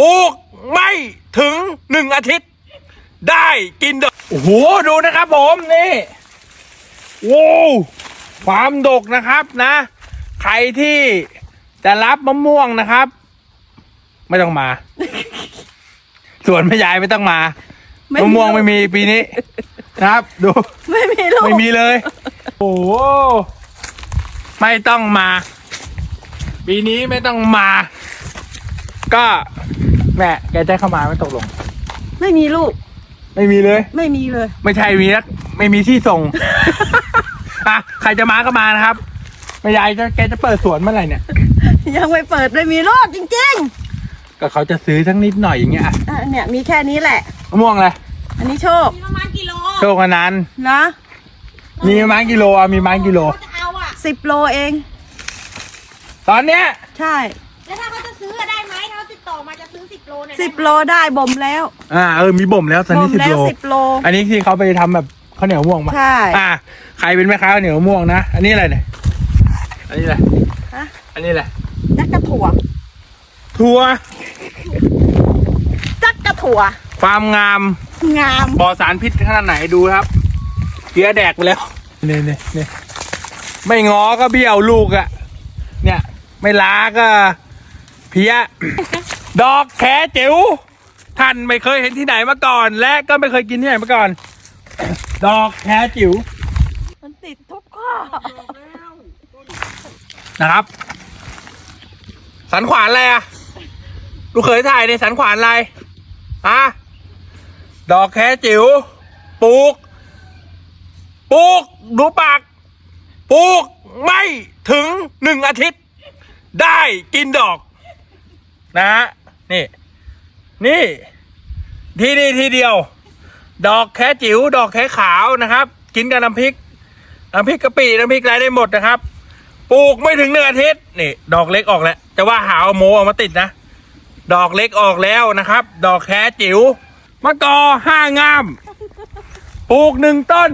ปลูกไม่ถึงหนึ่งอาทิตย์ ได้กินดอกโอ้โหดูนะครับผมนี่โว้วความดกนะครับนะ ใครที่จะรับมะม่วงนะครับ ไม่ต้องมาส่วนแม่ยายไม่ต้องมาไม่มะมีม่วงไม่มีปีนี้นะครับ ดู ไม่มีลูกไม่มีเลย โอ้โหไม่ต้องมา ปีนี้ไม่ต้องมา ก็ แม่แกจะเข้ามาไม่ตกลง ไม่มีลูก ไม่มีเลย ไม่มีเลย ไม่ใช่มีนักไม่มีที่ส่ง อะใครจะมาก็มานะครับแม่ยายจะแกจะเปิดสวนเมื่อไหร่เนี่ย ยังไม่เปิดไม่มีลูกจริงก็เขาจะซื้อทั้งนิดหน่อยอย่างเงี้ยอะๆอะเนี่ยมีแค่นี้แหละ มะม่วงเลยอันนี้โชคมีประมาณกี่โลโชคอันนั้นนะมีไม้กิโลอะมีไม้กิโล เขาจะเอาอะ สิบโลเอง ตอนเนี้ยใช่ แล้วถ้าเขาจะซื้อได้ไหมถ้าเขาติด ต่อมาจะซื้อสิบโลเนี่ยสิบโลได้บ่มแล้วอ่าเออมีบ่มแล้วตอนบ่นี้มสิบแล้วโล สิบโล อันนี้ที่เขาไปทำแบบข้าวเหนียวม่วงปะใช่ อ่าใครเป็นแม่ค้าข้าวเหนียวม่วงนะ อันนี้อะไรเนี่ย อันนี้อะไรฮะอันนี้อะไรจักกระถั่วถั่วจักกระถั่ว ความงามงามปลอดสารพิษขนาดไหนดูครับเพี้ยแดกไปแล้วเนี่ยเนี่ยเนี่ยไม่งอก็เบี้ยวลูกอะเนี่ย ไม่ล้าก็เพี้ย ดอกแขจิ๋วท่านไม่เคยเห็นที่ไหนมาก่อน และก็ไม่เคยกินที่ไหนมาก่อน ดอกแขจิ๋วมันติดทุกข้อนะครับ สันขวานอะไรอะลูกเขยถ่ายในสันขวานอะไรอะดอกแค่จิ๋วปลูกปลูกดูปากปลูกไม่ถึงหนึ่งอาทิตย์ ได้กินดอก นะฮะ นี่ นี่ ที่นี่ทีเดียว ดอกแค่จิ๋วดอกแค่ขาวนะครับ กินกับน้ำพริกน้ำพริกกะปิน้ำพริกอะไรได้หมดนะครับ ปลูกไม่ถึงหนึ่งอาทิตย์นี่ ดอกเล็กออกแล้วจะว่าหาเอาโมเอามาติดนะ ดอกเล็กออกแล้วนะครับ ดอกแค่จิ๋วมะกอห้างาม ปลูกหนึ่งต้น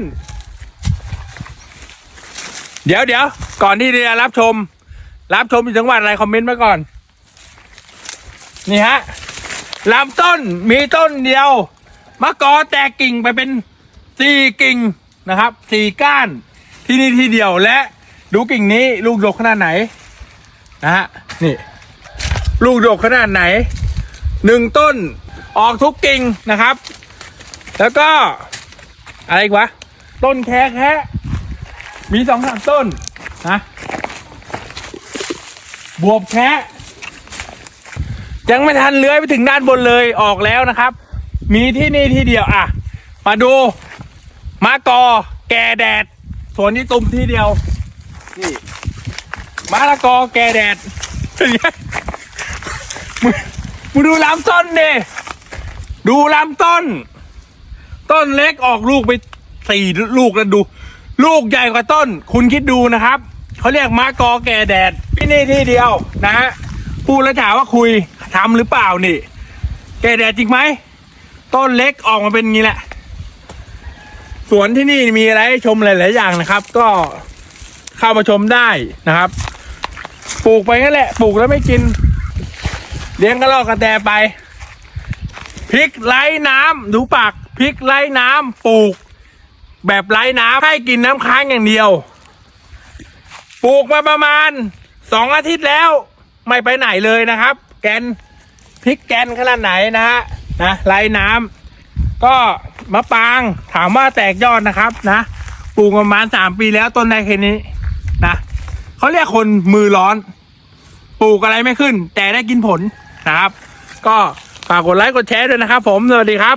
เดี๋ยวเดี๋ยวก่อนที่จะรับชม รับชมอยู่จังหวัดอะไรคอมเมนต์มาก่อน นี่ฮะลำต้นมีต้นเดียวมะกอแตกกิ่งไปเป็นสี่กิ่งนะครับสี่ก้านที่นี่ที่เดียวและดูกิ่งนี้ลูกดกขนาดไหนนะฮะนี่ ลูกดกขนาดไหนหนึ่งต้นออกทุกกิ่งนะครับ แล้วก็อะไรกวะต้นแค่แค่มีสองสามต้นนะบวบแค่ ยังไม่ทันเลื้อยไปถึงด้านบนเลยออกแล้วนะครับ มีที่นี่ที่เดียวอะ มาดูมะกอแกแดดสวนนี้ตุ่มที่เดียวนี่มะละกอแกแดดมึงมึงดูลำต้นดิดูลำต้น ต้นเล็กออกลูกไปสี่ลูกแล้วดู ลูกใหญ่กว่าต้น คุณคิดดูนะครับเขาเรียกมะกอแกแดดที่นี่ที่เดียวนะฮะ พูดแล้วถามว่าคุยทำหรือเปล่านี่ แกแดดจริงไหม ต้นเล็กออกมาเป็นงี้แหละ สวนที่นี่มีอะไรให้ชมหลาย ๆ อย่างนะครับ ก็เข้ามาชมได้นะครับ ปลูกไปงั้นแหละ ปลูกแล้วไม่กิน เลี้ยงกระรอกกระแตไป พริกไร้น้ำดูปากพริกไร้น้ำปลูก แบบไร้น้ำให้กินน้ำค้างอย่างเดียว ปลูกมาประมาณสองอาทิตย์แล้ว ไม่ไปไหนเลยนะครับ แกนพริกแกนขนาดไหนนะฮะนะไร้น้ำก็มะปรางถามว่าแตกยอดนะครับนะปลูกประมาณสามปีแล้วต้นได้แค่นี้นะเขาเรียกคนมือร้อน ปลูกอะไรไม่ขึ้น แต่ได้กินผลนะครับ ก็ฝากกดไลค์กดแชร์ด้วยนะครับ ผมสวัสดีครับ